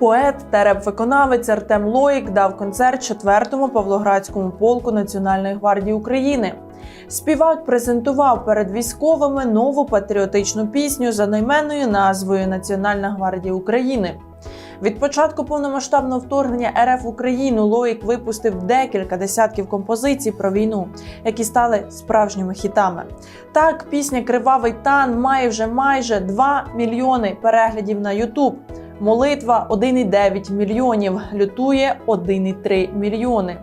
Поет та реп-виконавець Артем Лоїк дав концерт 4-му Павлоградському полку Національної гвардії України. Співак презентував перед військовими нову патріотичну пісню за найменною назвою Національна гвардія України. Від початку повномасштабного вторгнення РФ в Україну Лоїк випустив декілька десятків композицій про війну, які стали справжніми хітами. Так, пісня Кривавий тан має вже майже 2 мільйони переглядів на Ютуб. Молитва 1,9 мільйонів, лютує 1,3 мільйони.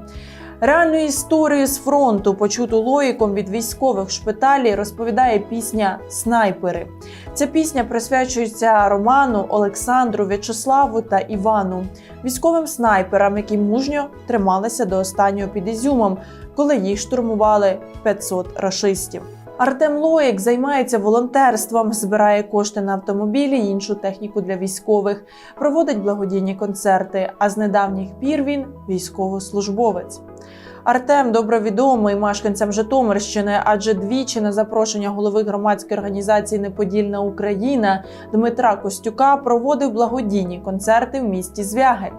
Реальну історію з фронту, почуту лоїком від військових в шпиталі, розповідає пісня Снайпери. Ця пісня присвячується Роману, Олександру, В'ячеславу та Івану, військовим снайперам, які мужньо трималися до останнього під Ізюмом, коли їх штурмували 500 рашистів. Артем Лоїк займається волонтерством, збирає кошти на автомобілі й іншу техніку для військових, проводить благодійні концерти. А з недавніх пір він військовослужбовець. Артем добре відомий мешканцям Житомирщини, адже двічі на запрошення голови громадської організації Неподільна Україна Дмитра Костюка проводив благодійні концерти в місті Звягель.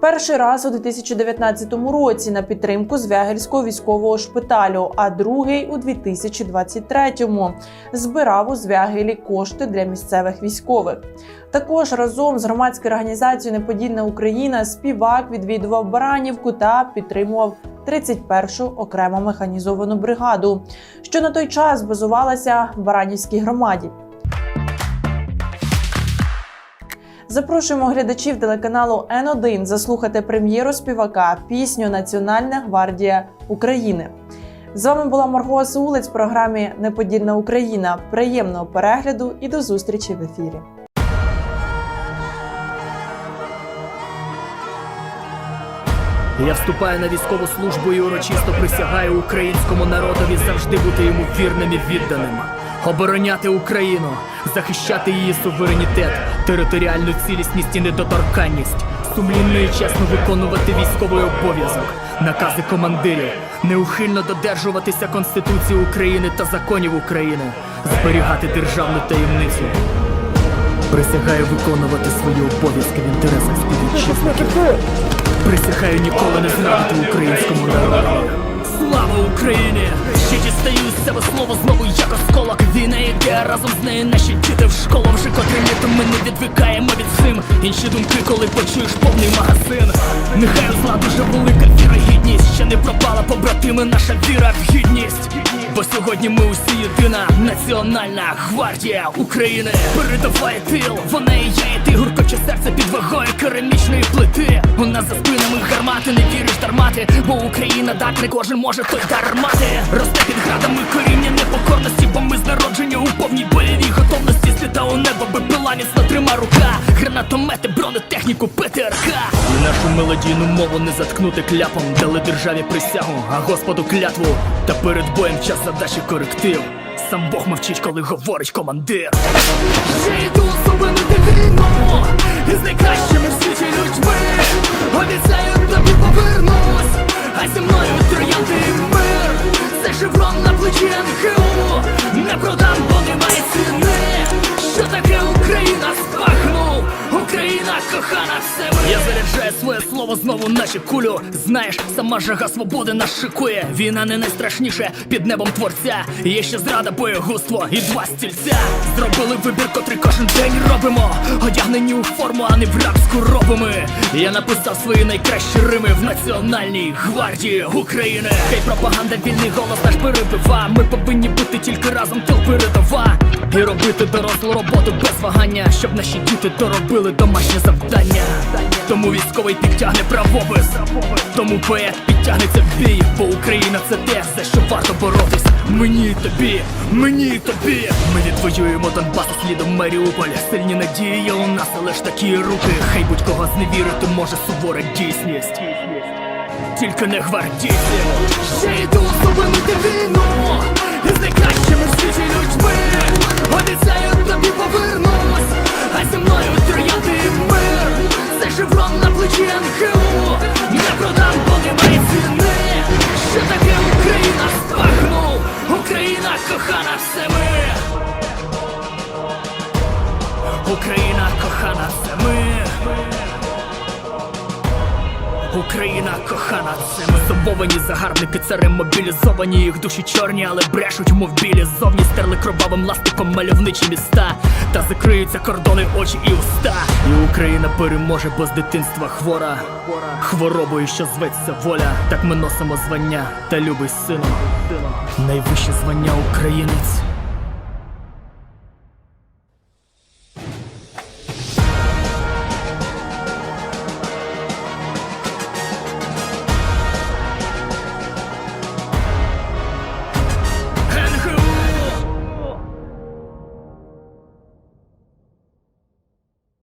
Перший раз у 2019 році на підтримку Звягельського військового шпиталю, а другий у 2023-му збирав у Звягелі кошти для місцевих військових. Також разом з громадською організацією Неподільна Україна співак відвідував Баранівку та підтримував 31-шу окремо механізовану бригаду, що на той час базувалася в Баранівській громаді. Запрошуємо глядачів телеканалу Н1 заслухати прем'єру співака пісню Національна гвардія України. З вами була Марго Саулець в програмі Неподільна Україна. Приємного перегляду і до зустрічі в ефірі. Я вступаю на військову службу і урочисто присягаю українському народові завжди бути йому вірним і відданим, обороняти Україну, захищати її суверенітет, територіальну цілісність і недоторканність, сумлінно і чесно виконувати військовий обов'язок, накази командирів, неухильно додержуватися Конституції України та законів України, зберігати державну таємницю. Присягаю виконувати свої обов'язки в інтересах співвітчизників. Присягаю ніколи не зрадити українському народу. Слава Україні! Ще дістаю з себе слово знову як осколок Війна йде. Разом з нею наші діти в школу Вже котрим літом ми не відвикаємо від цим. Інші думки, коли почуєш повний магазин. Нехай зла дуже велика вірогідність Ще не пропала побратими наша віра в гідність Бо сьогодні ми усі єдина національна гвардія України. Передавай тил, вона і я, і ти гуркоче серце під вагою керамічної плити. У нас за спинами гармати, не віриш дармати, бо Україна так не кожен може той дар мати Росте під градами коріння непокорності, бо ми з народження у повній бойовій готовності. Сліта у небо, бепила міцно трима рука Гранатомети, бронетехніку, ПТРК. Нашу мелодійну мову не заткнути кляпом. Дали державі присягу, а господу клятву. Та перед боєм час задачі коректив. Сам Бог мовчить, коли говорить командир. Ще йду особину дитину Із найкращими в світі людьми Обіцяю тобі повернусь. А зі мною кохана все Я заряджаю своє слово знову наче кулю Знаєш, сама жага свободи нас шикує. Війна не найстрашніше під небом творця. Є ще зрада, боєгуство і два стільця. Зробили вибір, котрий кожен день робимо. Одягнені у форму, а не в рабську робами Я написав свої найкращі рими в Національній гвардії України. Хай пропаганда вільний голос наш перебива. Ми повинні бути тільки разом тил передова І робити дорослу роботу без вагання Щоб наші діти доробили домашнє завдання. Тому військовий підтягне правопис Тому поет підтягнеться в бій Бо Україна це те, за що варто боротись. Мені і тобі, мені і тобі. Ми відвоюємо Донбас слідом Маріуполь. Сильні надії є у нас, але ж такі руки. Хай будь-кого зневірити може сувора дійсність. Тільки не гвардійці. Ще йду зупинити війну. Із найкращими в світі людьми Україна кохана, це ми Зобовані загарбники, царем мобілізовані, їх душі чорні, але брешуть, мов білі ззовні стерли кровавим ластиком мальовничі міста. Та закриються кордони, очі і уста. І Україна переможе, бо з дитинства хвора. Хворобою, що зветься воля. Так ми носимо звання та любий сину. Найвище звання українець.